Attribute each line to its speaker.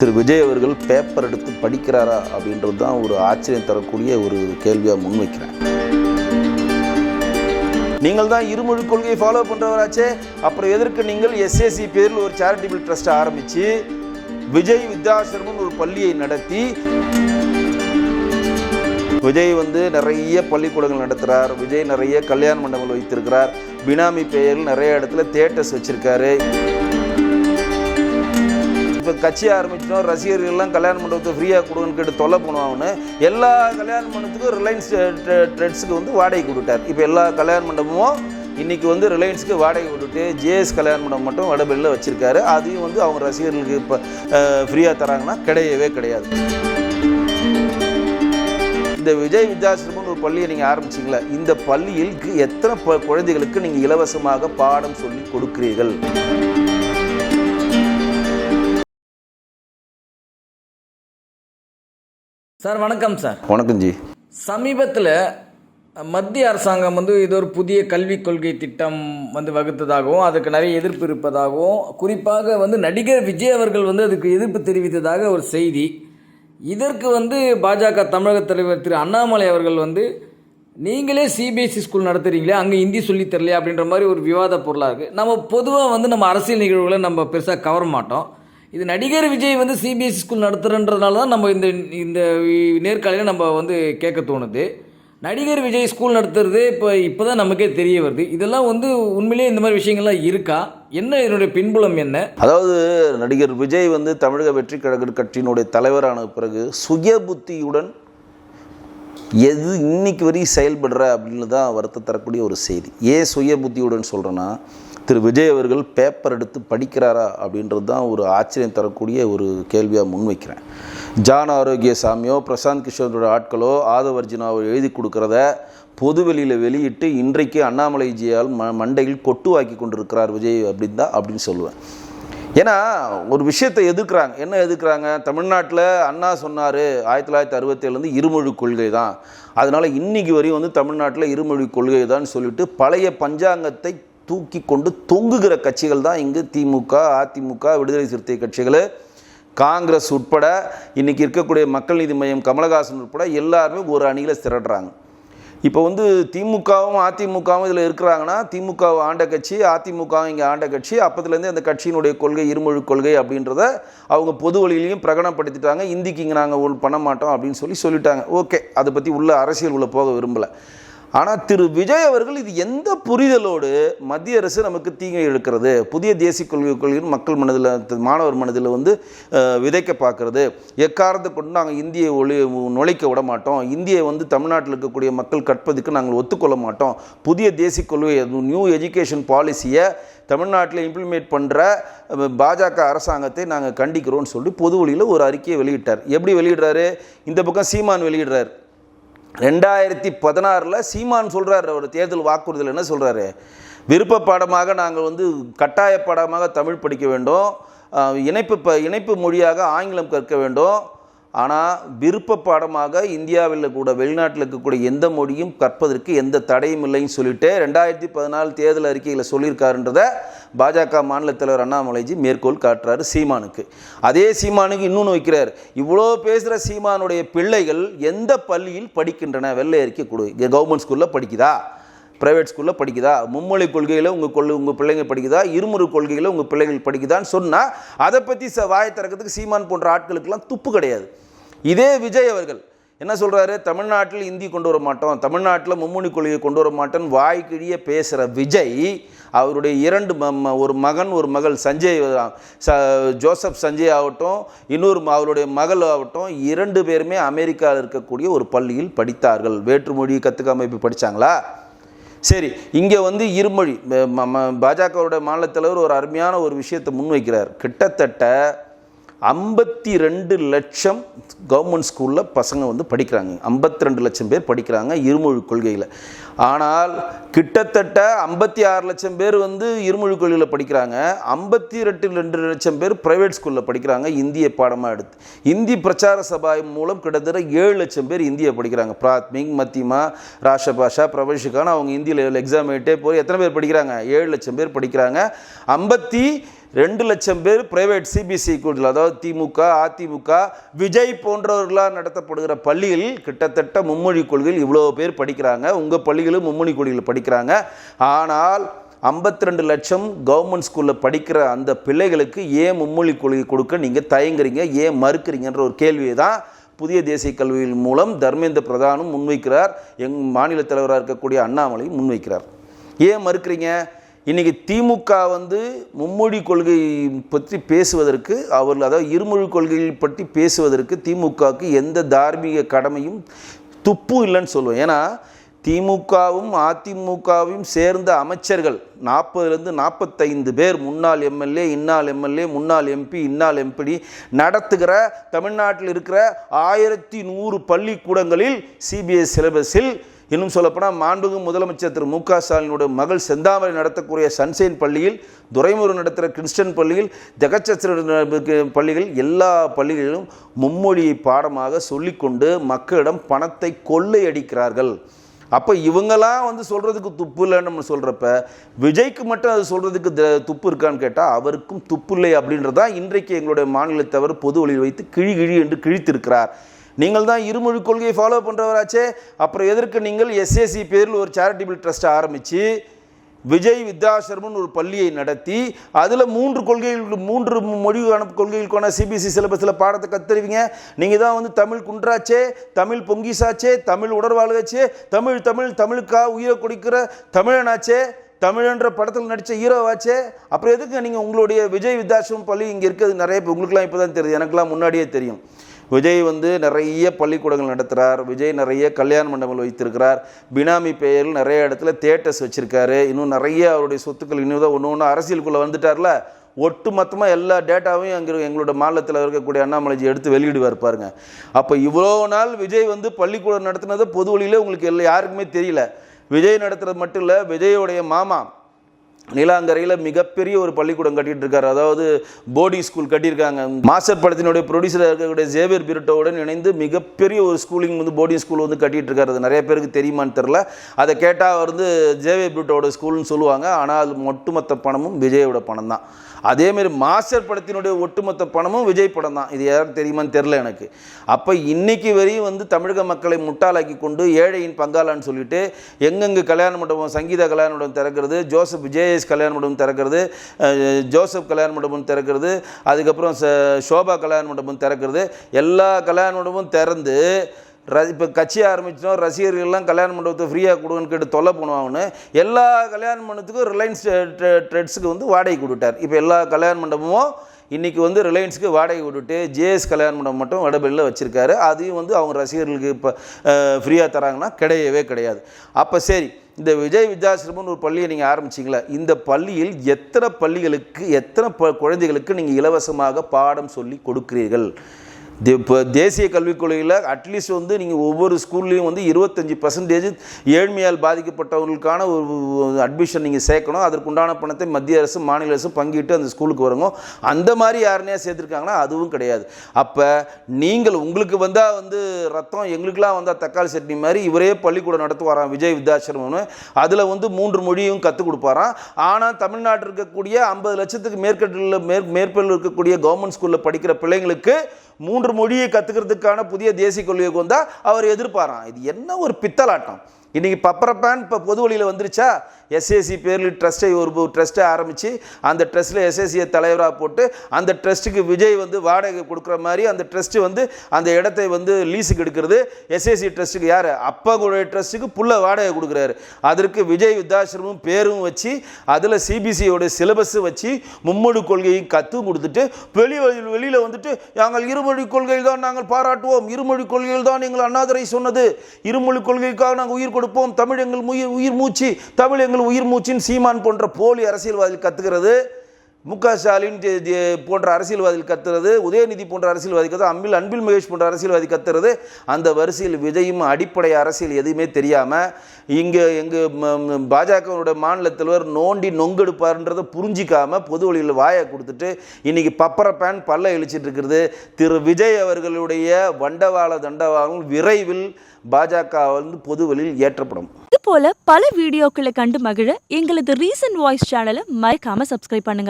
Speaker 1: திரு விஜய் அவர்கள் பேப்பர் எடுத்து படிக்கிறாரா அப்படின்றது தான் ஒரு ஆச்சரியம் தரக்கூடிய ஒரு கேள்வியாக முன்வைக்கிறேன் நீங்கள் தான் இருமொழி கொள்கையை ஃபாலோ பண்ணுறவராச்சே அப்புறம் எதற்கு நீங்கள் எஸ்எஸ்சி பேரில் ஒரு சேரிட்டபிள் ட்ரஸ்ட் ஆரம்பித்து விஜய் வித்யாசிரமன் ஒரு பள்ளியை நடத்தி விஜய் வந்து நிறைய பள்ளிக்கூடங்கள் நடத்துகிறார் விஜய் நிறைய கல்யாண மண்டபங்கள் வைத்திருக்கிறார். பினாமி பெயரில் நிறைய இடத்துல தேட்டர்ஸ் வச்சுருக்காரு. இப்போ கட்சி ஆரம்பிச்சிட்டோம் ரசிகர்கள்லாம் கல்யாண மண்டபத்தை ஃப்ரீயாக கொடுங்கன்னு கேட்டு தொல்லை பண்ணுவாங்கன்னு எல்லா கல்யாண மண்டபத்துக்கும் ரிலையன்ஸ் ட்ரெட்ஸுக்கு வந்து வாடகை கொடுத்தார். இப்போ எல்லா கல்யாண மண்டபமும் இன்றைக்கி வந்து ரிலையன்ஸுக்கு வாடகை விட்டுட்டு ஜேஎஸ் கல்யாண மண்டபம் மட்டும் வடபெல்லில் வச்சுருக்காரு. அதையும் வந்து அவங்க ரசிகர்களுக்கு இப்போ ஃப்ரீயாக தராங்கன்னா கிடையவே கிடையாது. இந்த விஜய் வித்யாசிரமம்னு ஒரு பள்ளியை நீங்கள் ஆரம்பிச்சிங்களா இந்த பள்ளியில் எத்தனை குழந்தைகளுக்கு நீங்கள் இலவசமாக பாடம் சொல்லி கொடுக்கிறீர்கள்?
Speaker 2: சார் வணக்கம் சார்.
Speaker 1: வணக்கம் ஜி.
Speaker 2: சமீபத்தில் மத்திய அரசாங்கம் வந்து இது ஒரு புதிய கல்விக் கொள்கை திட்டம் வந்து வகுத்ததாகவும் அதுக்கு நிறைய எதிர்ப்பு இருப்பதாகவும் குறிப்பாக வந்து நடிகர் விஜய் அவர்கள் வந்து அதுக்கு எதிர்ப்பு தெரிவித்ததாக ஒரு செய்தி. இதற்கு வந்து பாஜக தமிழக தலைவர் திரு அண்ணாமலை அவர்கள் வந்து நீங்களே சிபிஎஸ்சி ஸ்கூல் நடத்துறீங்களே அங்கே ஹிந்தி சொல்லித் தரலையா? அப்படின்ற மாதிரி ஒரு விவாத பொருளாக இருக்குது நம்ம பொதுவாக வந்து நம்ம அரசியல் நிகழ்வுகளை நம்ம பெருசாக கவர மாட்டோம். இது நடிகர் விஜய் வந்து சிபிஎஸ்சி ஸ்கூல் நடத்துகிறன்றதுனால தான் நம்ம இந்த இந்த நேர்காலையில் நம்ம வந்து கேட்க தோணுது. நடிகர் விஜய் ஸ்கூல் நடத்துறது இப்போ இப்போ தான் நமக்கே தெரிய வருது. இதெல்லாம் வந்து உண்மையிலேயே இந்த மாதிரி விஷயங்கள்லாம் இருக்கா? என்ன இதனுடைய பின்புலம் என்ன?
Speaker 1: அதாவது நடிகர் விஜய் வந்து தமிழக வெற்றி கழக கட்சியினுடைய தலைவரான பிறகு சுய புத்தியுடன் எது இன்னைக்கு வரையும் செயல்படுற அப்படின்னு தான் வருத்த தரக்கூடிய ஒரு செய்தி. ஏன் சுய புத்தியுடன் சொல்கிறேன்னா திரு விஜய் அவர்கள் பேப்பர் எடுத்து படிக்கிறாரா அப்படின்றது தான் ஒரு ஆச்சரியம் தரக்கூடிய ஒரு கேள்வியாக முன்வைக்கிறேன் ஜான் ஆரோக்கிய சாமியோ பிரசாந்த் கிஷோரோட ஆட்களோ ஆதவர்ஜினாவோ எழுதி கொடுக்குறத பொதுவெளியில் வெளியிட்டு இன்றைக்கு அண்ணாமலைஜியால் ம மண்டையில் கொட்டுவாக்கி கொண்டிருக்கிறார் விஜய் அப்படின்னு தான் அப்படின்னு சொல்லுவேன். ஏன்னா ஒரு விஷயத்தை எதிர்க்கிறாங்க என்ன எதிர்க்கிறாங்க தமிழ்நாட்டில் அண்ணா சொன்னார் ஆயிரத்தி தொள்ளாயிரத்தி அறுபத்தேழுலேருந்து இருமொழி கொள்கை தான். அதனால் இன்னைக்கு வரையும் வந்து தமிழ்நாட்டில் இருமொழி கொள்கை தான் சொல்லிட்டு பழைய பஞ்சாங்கத்தை தூக்கி கொண்டு தொங்குகிற கட்சிகள் தான் இங்கு திமுக அதிமுக விடுதலை சிறுத்தை கட்சிகள். காங்கிரஸ் உட்பட இன்றைக்கி இருக்கக்கூடிய மக்கள் நீதி மையம் கமலஹாசன் உட்பட எல்லாருமே ஒரு அணியில் திரடுறாங்க இப்போ வந்து திமுகவும் அதிமுகவும் இதில் இருக்கிறாங்கன்னா திமுக ஆண்ட கட்சி அதிமுகவும் இங்கே ஆண்ட கட்சி அப்பத்துலேருந்தே அந்த கட்சியினுடைய கொள்கை இருமொழி கொள்கை அப்படின்றத அவங்க பொது வழியிலையும் பிரகடனப்படுத்திட்டாங்க. இந்திக்கு இங்கே நாங்கள் பண்ண மாட்டோம் அப்படின்னு சொல்லி சொல்லிட்டாங்க. ஓகே அதை பற்றி உள்ள அரசியல் உள்ள போக விரும்பலை. ஆனால் திரு விஜய் அவர்கள் இது எந்த புரிதலோடு மத்திய அரசு நமக்கு தீங்கை எழுக்கிறது புதிய தேசிய கொள்கை கொள்கையில் மக்கள் மனதில் மாணவர் மனதில் வந்து விதைக்க பார்க்கறது. எக்காரத்தை கொண்டு நாங்கள் இந்தியை ஒளி நுழைக்க விட மாட்டோம். இந்தியை வந்து தமிழ்நாட்டில் இருக்கக்கூடிய மக்கள் கற்பதுக்கு நாங்கள் ஒத்துக்கொள்ள மாட்டோம். புதிய தேசிய கொள்கை நியூ எஜுகேஷன் பாலிசியை தமிழ்நாட்டில் இம்ப்ளிமெண்ட் பண்ணுற பாஜக அரசாங்கத்தை நாங்கள் கண்டிக்கிறோம்னு சொல்லி பொது வழியில் ஒரு அறிக்கையை வெளியிட்டார். எப்படி வெளியிடுறாரு? இந்த பக்கம் சீமான் வெளியிடுறார். ரெண்டாயிரத்தி பதினாறில் சீமான் சொல்கிறார் அவர் தேர்தல் வாக்குறுதியில் என்ன சொல்கிறாரு விருப்ப பாடமாக நாங்கள் வந்து கட்டாய பாடமாக தமிழ் படிக்க வேண்டும். இணைப்பு ப இணைப்பு மொழியாக ஆங்கிலம் கற்க வேண்டும். ஆனால் விருப்ப பாடமாக இந்தியாவில் கூட வெளிநாட்டில் இருக்கக்கூடிய எந்த மொழியும் கற்பதற்கு எந்த தடையும் இல்லைன்னு சொல்லிட்டு ரெண்டாயிரத்தி பதினாலு தேர்தல் அறிக்கையில் சொல்லியிருக்காருன்றத பாஜக மாநில தலைவர் அண்ணாமலைஜி மேற்கோள் காட்டுறாரு சீமானுக்கு. அதே சீமானுக்கு இன்னொன்று வைக்கிறார். இவ்வளோ பேசுகிற சீமானுடைய பிள்ளைகள் எந்த பள்ளியில் படிக்கின்றன? வெள்ளை அறிக்கை கொடு. கவர்மெண்ட் ஸ்கூலில் படிக்குதா? ப்ரைவேட் ஸ்கூலில் படிக்குதா? மும்மொழி கொள்கையில் உங்கள் கொள்ளு உங்கள் பிள்ளைங்க படிக்குதா? இருமுறை கொள்கையில் உங்கள் பிள்ளைகள் படிக்குதான்னு சொன்னால் அதை பற்றி ச வாயை திறக்கிறதுக்கு சீமான் போன்ற ஆட்களுக்கெல்லாம் துப்பு கிடையாது. இதே விஜய் அவர்கள் என்ன சொல்கிறாரு தமிழ்நாட்டில் இந்தி கொண்டு வர மாட்டோம் தமிழ்நாட்டில் மும்மொழி கொள்கையை கொண்டு வர மாட்டோம் வாய்க்கிழிய பேசுகிற விஜய் அவருடைய இரண்டு ம- ம- ஒரு மகன் ஒரு மகள் சஞ்சய் ச ஜோசப் சஞ்சய் ஆகட்டும் இன்னொரு அவருடைய மகள் ஆகட்டும் இரண்டு பேருமே அமெரிக்காவில் இருக்கக்கூடிய ஒரு பள்ளியில் படித்தார்கள். வேற்றுமொழி கற்றுக்க அமைப்பு படித்தாங்களா சரி இங்கே வந்து இருமொழி. பாஜகவோட மாநில தலைவர் ஒரு அருமையான ஒரு விஷயத்தை முன்வைக்கிறார். கிட்டத்தட்ட ஐம்பத்தி ரெண்டு லட்சம் கவர்மெண்ட் ஸ்கூலில் பசங்க வந்து படிக்கிறாங்க. ஐம்பத்தி ரெண்டு லட்சம் பேர் படிக்கிறாங்க இருமொழி கொள்கையில். ஆனால் கிட்டத்தட்ட ஐம்பத்தி ஆறு லட்சம் பேர் வந்து இருமொழி கொள்கையில் படிக்கிறாங்க. ஐம்பத்தி ரெண்டு ரெண்டு லட்சம் பேர் ப்ரைவேட் ஸ்கூலில் படிக்கிறாங்க இந்திய பாடமாக எடுத்து. இந்தி பிரச்சார சபா மூலம் கிட்டத்தட்ட ஏழு லட்சம் பேர் இந்தியை படிக்கிறாங்க. பிராத்மிக் மத்தியமா ராஷபாஷா பிரபஷிகான்னு அவங்க இந்தியில் எக்ஸாம் எழுட்டே போய் எத்தனை பேர் படிக்கிறாங்க? ஏழு லட்சம் பேர் படிக்கிறாங்க. ஐம்பத்தி ரெண்டு லட்சம் பேர் பிரைவேட் சிபிஎஸ்சி ஸ்கூல்கள் அதாவது திமுக அதிமுக விஜய் போன்றவர்களால் நடத்தப்படுகிற பள்ளிகளில் கிட்டத்தட்ட மும்மொழி கொள்கையில் இவ்வளோ பேர் படிக்கிறாங்க. உங்கள் பள்ளிகளும் மும்மொழி கொள்கையில் படிக்கிறாங்க. ஆனால் 52 லட்சம் கவர்மெண்ட் ஸ்கூலில் படிக்கிற அந்த பிள்ளைகளுக்கு ஏன் மும்மொழி கொள்கை கொடுக்க நீங்கள் தயங்குறீங்க? ஏன் மறுக்கிறீங்கன்ற ஒரு கேள்வியை தான் புதிய தேசிய கல்வியின் மூலம் தர்மேந்திர பிரதானும் முன்வைக்கிறார். எங் மாநில தலைவராக இருக்கக்கூடிய அண்ணாமலையும் முன்வைக்கிறார். ஏன் மறுக்கிறீங்க? இன்றைக்கி திமுக வந்து மும்மொழி கொள்கை பற்றி பேசுவதற்கு அவர்கள் அதாவது இருமொழி கொள்கைகள் பற்றி பேசுவதற்கு திமுகவுக்கு எந்த தார்மீக கடமையும் துப்பும் இல்லைன்னு சொல்லுவோம் ஏன்னா திமுகவும் அதிமுகவும் சேர்ந்த அமைச்சர்கள் நாற்பதுலேருந்து நாற்பத்தைந்து பேர் முன்னாள் எம்எல்ஏ இன்னாள் எம்எல்ஏ முன்னாள் எம்பி இன்னாள் எம்பி நடத்துகிற தமிழ்நாட்டில் இருக்கிற ஆயிரத்தி நூறு பள்ளிக்கூடங்களில் சிபிஎஸ் சிலபஸில் இன்னும் சொல்லப்போனால் மாண்புகு முதலமைச்சர் திரு மு க ஸ்டாலினுடைய மகள் செந்தாமரை நடத்தக்கூடிய சன்சைன் பள்ளியில் துரைமுரு நடத்துகிற கிறிஸ்டன் பள்ளியில் ஜெகச்சத்திர பள்ளிகள் எல்லா பள்ளிகளிலும் மும்மொழியை பாடமாக சொல்லிக்கொண்டு மக்களிடம் பணத்தை கொள்ளையடிக்கிறார்கள். அப்போ இவங்கெல்லாம் வந்து சொல்கிறதுக்கு துப்பு இல்லைன்னு நம்ம சொல்கிறப்ப விஜய்க்கு மட்டும் அது சொல்கிறதுக்கு த- துப்பு இருக்கான்னு கேட்டால் அவருக்கும் துப்பு இல்லை அப்படின்றது தான் இன்றைக்கு எங்களுடைய மாநிலத்தவர் பொது வழியில் வைத்து கிழி கிழி என்று கிழித்திருக்கிறார். நீங்கள் தான் இருமொழி கொள்கையை ஃபாலோ பண்ணுறவராச்சே அப்புறம் எதற்கு நீங்கள் எஸ்ஏசி பேரில் ஒரு சேரிட்டபிள் ட்ரஸ்ட்டை ஆரம்பித்து விஜய் வித்யாசிரமன் ஒரு பள்ளியை நடத்தி அதில் மூன்று கொள்கைகள் மூன்று மொழிக்கான கொள்கைகளுக்கான சிபிஎஸ்சி சிலபஸில் பாடத்தை கத்துருவீங்க நீங்கள் தான் வந்து தமிழ் குன்றாச்சே தமிழ் பொங்கிசாச்சே தமிழ் உடற்வாழ்வாச்சே தமிழ் தமிழ் தமிழுக்கா உயிரை கொடுக்கிற தமிழனாச்சே தமிழன்ற படத்தில் நடித்த ஹீரோவாச்சே. அப்புறம் எதுக்கு நீங்கள் உங்களுடைய விஜய் வித்யாசிரமம் பள்ளி இங்கே இருக்கிறது நிறைய இப்போ உங்களுக்குலாம் இப்போ தான் தெரியுது எனக்குலாம் முன்னாடியே தெரியும். விஜய் வந்து நிறைய பள்ளிக்கூடங்கள் நடத்துகிறார் விஜய் நிறைய கல்யாண மண்டபங்கள் வைத்திருக்கிறார். பினாமி பெயரில் நிறைய இடத்துல தேட்டர்ஸ் வச்சுருக்காரு. இன்னும் நிறைய அவருடைய சொத்துக்கள் இன்னும் தான் ஒன்று ஒன்று அரசியலுக்குள்ளே வந்துட்டார்ல. ஒட்டு மொத்தமாக எல்லா டேட்டாவையும் அங்கே எங்களோட மாநிலத்தில் இருக்கக்கூடிய அண்ணாமலைஜி எடுத்து வெளியிடுவார் பாருங்க. அப்போ இவ்வளோ நாள் விஜய் வந்து பள்ளிக்கூடம் நடத்துனது பொது வழியில் உங்களுக்கு எல்லா யாருக்குமே தெரியல. விஜய் நடத்துறது மட்டும் இல்லை விஜயோடைய மாமா நீலாங்கரையில் மிகப்பெரிய ஒரு பள்ளிக்கூடம் கட்டிகிட்டு இருக்காரு அதாவது போர்டிங் ஸ்கூல் கட்டியிருக்காங்க. மாஸ்டர் படத்தினுடைய ப்ரொடியூசராக இருக்கக்கூடிய ஜேவியர் பிரிட்டோவுடன் இணைந்து மிகப்பெரிய ஒரு ஸ்கூலிங் வந்து போர்டிங் ஸ்கூல் வந்து கட்டிகிட்டு இருக்காரு அது நிறைய பேருக்கு தெரியுமான்னு தெரில அதை கேட்டால் வந்து ஜேவியர் பிரிட்டோட ஸ்கூல்னு சொல்லுவாங்க. ஆனால் அது ஒட்டுமொத்த பணமும் விஜயோட பணம் தான் அதேமாரி மாஸ்டர் படத்தினுடைய ஒட்டுமொத்த பணமும் விஜய் படம் தான் இது யாரும் தெரியுமான்னு தெரில எனக்கு. அப்போ இன்றைக்கி வரையும் வந்து தமிழக மக்களை முட்டாளாக்கி கொண்டு ஏழையின் பங்காளான்னு சொல்லிட்டு எங்கெங்கு கல்யாண மண்டபம் சங்கீதா கல்யாண மண்டபம் திறக்கிறது ஜோசப் ஜேஎஸ் கல்யாண மண்டபம் திறக்கிறது ஜோசப் கல்யாண மண்டபம் திறக்கிறது அதுக்கப்புறம் ச சோபா கல்யாண மண்டபம் திறக்கிறது. எல்லா கல்யாண மண்டபமும் திறந்து ர இப்போ கட்சி ஆரம்பிச்சிட்டோம் ரசிகர்கள்லாம் கல்யாண மண்டபத்தை ஃப்ரீயாக கொடுங்கன்னு கேட்டு தொல்லை பண்ணுவாங்கன்னு எல்லா கல்யாண மண்டபத்துக்கும் ரிலையன்ஸ் ட்ரெட்ஸுக்கு வந்து வாடகை கொடுத்தார். இப்போ எல்லா கல்யாண மண்டபமும் இன்றைக்கி வந்து ரிலையன்ஸுக்கு வாடகை விட்டுட்டு ஜேஎஸ் கல்யாண மண்டபம் மட்டும் வடபெல்லில் வச்சுருக்காரு. அதையும் வந்து அவங்க ரசிகர்களுக்கு இப்போ ஃப்ரீயாக தராங்கன்னா கிடையவே கிடையாது. அப்போ சரி இந்த விஜய் வித்யாசிரமம்னு ஒரு பள்ளியை நீங்கள் ஆரம்பிச்சிங்களா இந்த பள்ளியில் எத்தனை பள்ளிகளுக்கு எத்தனை ப குழந்தைகளுக்கு நீங்கள் இலவசமாக பாடம் சொல்லி கொடுக்கிறீர்கள்? இப்போ தேசிய கல்விக் கொள்கையில் அட்லீஸ்ட் வந்து நீங்கள் ஒவ்வொரு ஸ்கூல்லையும் வந்து இருபத்தஞ்சி பர்சன்டேஜ் ஏழ்மையால் பாதிக்கப்பட்டவர்களுக்கான ஒரு அட்மிஷன் நீங்கள் சேர்க்கணும். அதற்குண்டான பணத்தை மத்திய அரசு மாநில அரசு பங்கிட்டு அந்த ஸ்கூலுக்கு வருங்க அந்த மாதிரி யாருனையா சேர்த்துருக்காங்கன்னா அதுவும் கிடையாது. அப்போ நீங்கள் உங்களுக்கு வந்தால் வந்து ரத்தம் எங்களுக்கெல்லாம் வந்தால் தக்காளி சட்னி மாதிரி இவரே பள்ளிக்கூடம் நடத்துவாராம் விஜய் வித்யாசிரமம்னு அதில் வந்து மூன்று மொழியும் கற்றுக் கொடுப்பாராம். ஆனால் தமிழ்நாட்டில் இருக்கக்கூடிய ஐம்பது லட்சத்துக்கு மேற்கட்டில் மேற் மேற்பில் இருக்கக்கூடிய கவர்மெண்ட் ஸ்கூலில் படிக்கிற பிள்ளைங்களுக்கு மூன்று மொழியை கற்றுக்கிறதுக்கான புதிய தேசிய கொள்கைக்கு வந்தால் அவர் எதிர்ப்பாராம் இது என்ன ஒரு பித்தலாட்டம். இன்றைக்கி பப்பரப்பேன் இப்போ பொது வழியில் வந்துருச்சா? எஸ்ஏசி பேரில் ட்ரஸ்ட்டை ஒரு ட்ரஸ்ட்டை ஆரம்பித்து அந்த ட்ரஸ்ட்டில் எஸ்எஸ்சியை தலைவராக போட்டு அந்த ட்ரஸ்ட்டுக்கு விஜய் வந்து வாடகை கொடுக்குற மாதிரி அந்த ட்ரஸ்ட்டு வந்து அந்த இடத்தை வந்து லீஸுக்கு எடுக்கிறது. எஸ்எஸ்சி ட்ரஸ்ட்டுக்கு யார்? அப்பாவுடைய ட்ரஸ்ட்டுக்கு புள்ள வாடகை கொடுக்குறாரு. அதற்கு விஜய் வித்யாசிரமும் பேரும் வச்சு அதில் சிபிசியோட சிலபஸும் வச்சு மும்மொழி கொள்கையை கற்றும் கொடுத்துட்டு வெளி வெளியில் வந்துட்டு நாங்கள் இருமொழி கொள்கையில் தான் நாங்கள் பாராட்டுவோம். இருமொழி கொள்கையில் தான் எங்கள் அண்ணாதுரை சொன்னது. இருமொழி கொள்கைக்காக நாங்கள் உயிர் கொடுப்போம். தமிழ் எங்கள் உயிர் உயிர் மூச்சு. தமிழ் எங்கள் உயிர் மூச்சின் சீமான் போன்ற போலி அரசியல்வாதிகள் கத்துகிறது மு க ஸ்டாலின் போன்ற அரசியல்வாதிகள் கத்துறது உதயநிதி போன்ற அரசியல்வாதி கத்துறது அன்பில் அன்பில் மகேஷ் போன்ற அரசியல்வாதி கத்துறது அந்த வரிசையில் விஜயும் அடிப்படை அரசியல் எதுவுமே தெரியாமல் இங்கே எங்கள் பாஜகவோட மாநில தலைவர் நோண்டி நொங்கெடுப்பார்ன்றதை புரிஞ்சிக்காமல் பொது வழியில் வாயை கொடுத்துட்டு இன்றைக்கி பப்பர பேன் பல்ல இழிச்சிட்டு இருக்கிறது. திரு விஜய் அவர்களுடைய வண்டவாள தண்டவாளம் விரைவில் பாஜக வந்து பொது வழியில் ஏற்றப்படும்.
Speaker 3: இது போல பல வீடியோக்களை கண்டு மகிழ எங்களது ரீசன்ட் வாய்ஸ் சேனலை மறக்காம சப்ஸ்கிரைப் பண்ணுங்க.